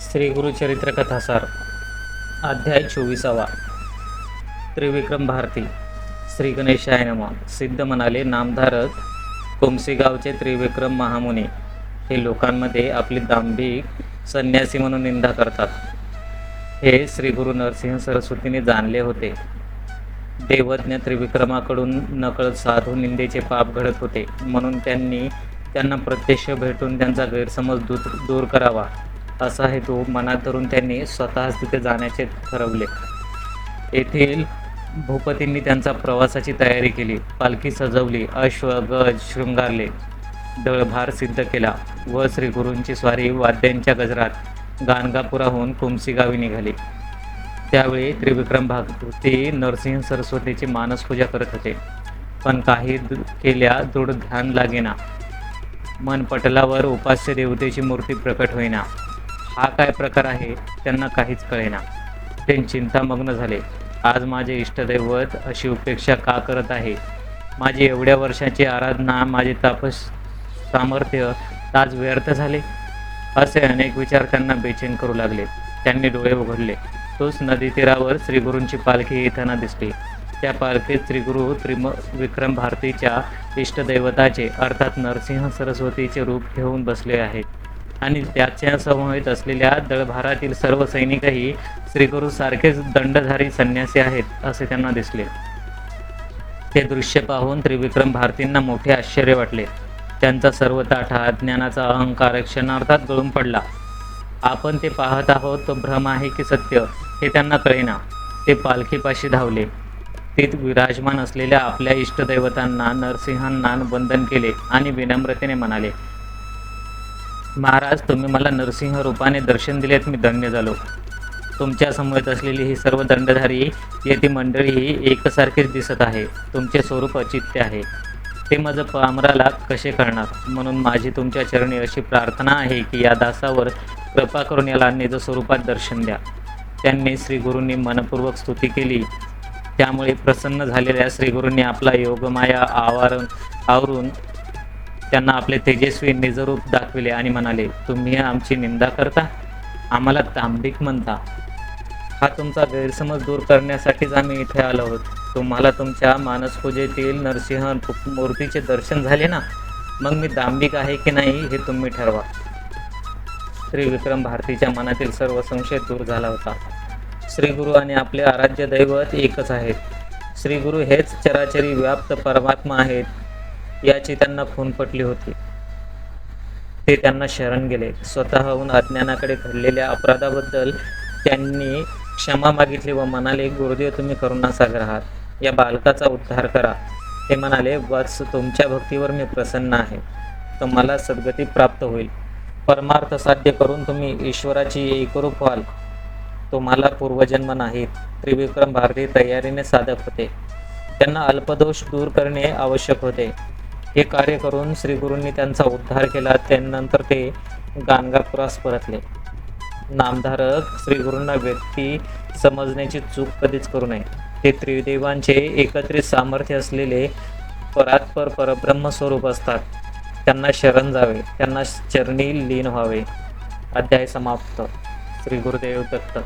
श्री गुरुचरित्र कथासार अध्याय चोवीसावा. त्रिविक्रम भारती. श्री गणेशाय नमः. सिद्ध म्हणाले नामधारक कोमसेगावचे त्रिविक्रम महामुनी हे लोकांमध्ये आपली दांभिक संन्यासी म्हणून निंदा करतात. हे श्री गुरु नरसिंह सरस्वतीने जाणले होते. देवज्ञ त्रिविक्रमाकडून नकळत साधू निंदेचे पाप घडत होते. म्हणून त्यांनी त्यांना प्रत्यक्ष भेटून त्यांचा गैरसमज दूर दूर करावा. असा हेतू मनात धरून त्यांनी स्वतःच तिथे जाण्याचे ठरवले. येथील भूपतींनी त्यांचा प्रवासाची तयारी केली. पालखी सजवली अश्व गज शृंगारले दळभार सिद्ध केला व श्री गुरूंची स्वारी वाद्यांच्या गजरात गाणगापुराहून कुमसी गावी निघाली. त्यावेळी त्रिविक्रम भागवती नरसिंह सरस्वतीची मानसपूजा करत होते. पण काही केल्या दृढ ध्यान लागेना. मन पटलावर उपास्य देवतेची मूर्ती प्रकट होईना. हा काय प्रकार आहे त्यांना काहीच कळेना. ते चिंतामग्न झाले. आज माझे इष्टदैवत अशी उपेक्षा का करत आहे? माझी एवढ्या वर्षाची आराधना माझे तापस सामर्थ्य आज व्यर्थ झाले? असे अनेक विचार त्यांना बेचैन करू लागले. त्यांनी डोळे उघडले. तोच नदी तीरावर श्रीगुरूंची पालखी येताना दिसली. त्या पालखीत श्रीगुरु त्रिम विक्रम भारतीच्या इष्टदैवताचे अर्थात नरसिंह सरस्वतीचे रूप घेऊन बसले आहेत. आणि त्याच्या समवेत असलेल्या दळभारातील सर्व सैनिकही श्रीगुरु सारखेच दंडधारी संन्यासी आहेत असे त्यांना दिसले. ते दृश्य पाहून त्रिविक्रम भारतींना मोठे आश्चर्य वाटले. त्यांचा सर्व ताठा ज्ञानाचा अहंकार क्षणार्थात गळून पडला. आपण ते पाहत आहोत तो भ्रम आहे की सत्य हे त्यांना कळेना. ते पालखीपाशी धावले. तीत विराजमान असलेल्या आपल्या इष्टदैवतांना नरसिंहांना वंदन केले आणि विनम्रतेने म्हणाले महाराज तुम्ही मला नरसिंह रूपाने दर्शन दिलेत मी धन्य झालो. तुमच्या असलेली ही सर्व दंडधारी येथे मंडळी ही एकसारखीच दिसत आहे. तुमचे स्वरूप अचित्य आहे. ते माझं पामराला कसे करणार? म्हणून माझी तुमच्या चरणी अशी प्रार्थना आहे की या दासावर कृपा करून याला निज स्वरूपात दर्शन द्या. त्यांनी श्रीगुरूंनी मनपूर्वक स्तुती केली. त्यामुळे प्रसन्न झालेल्या श्रीगुरूंनी आपला योगमाया आवारण आवरून त्यांना आपले तेजस्वी निजरूप दाखविले आणि म्हणाले तुम्ही आमची निंदा करता? आम्हाला तांबिक म्हणता. हा तुमचा गैरसमज दूर करण्यासाठीच आम्ही इथे आलो आहोत. तुम्हाला तुमच्या मानसपूजेतील नरसिंह मूर्तीचे दर्शन झाले ना? मग मी दांभिक आहे की नाही हे तुम्ही ठरवा. श्री विक्रम भारतीच्या मनातील सर्व संशय दूर झाला होता. श्री गुरु आणि आपले आराध्य दैवत एकच आहेत. श्री गुरु हेच चराचरी व्याप्त परमात्मा आहेत. याची त्यांना खून पटली होती. ते त्यांना शरण गेले. स्वतःहून अज्ञानाकडे घडलेल्या अपराधाबद्दल त्यांनी क्षमा मागितली व म्हणाले गुरुदेव तुम्ही करुणासागर आहात या बालकाचा उद्धार करा. ते म्हणाले वत्स तुमच्या भक्तीवर मी प्रसन्न आहे. तुम्हाला सद्गती प्राप्त होईल. परमार्थ साध्य करून तुम्ही ईश्वराची एकरूप व्हाल. तुम्हाला पूर्वजन्म नाहीत. त्रिविक्रम भारती तयारीने साधक होते. त्यांना अल्पदोष दूर करणे आवश्यक होते. हे कार्य करून श्रीगुरूंनी त्यांचा उद्धार केला त्यानंतर ते गाणगापुरास परतले. नामधारक श्रीगुरूंना व्यक्ती समजण्याची चूक कधीच करू नये. ते त्रिदेवांचे एकत्रित सामर्थ्य असलेले परात्पर परब्रह्म स्वरूप असतात. त्यांना शरण जावे त्यांना चरणी लीन व्हावे. अध्याय समाप्त. श्री गुरुदेव दत्त.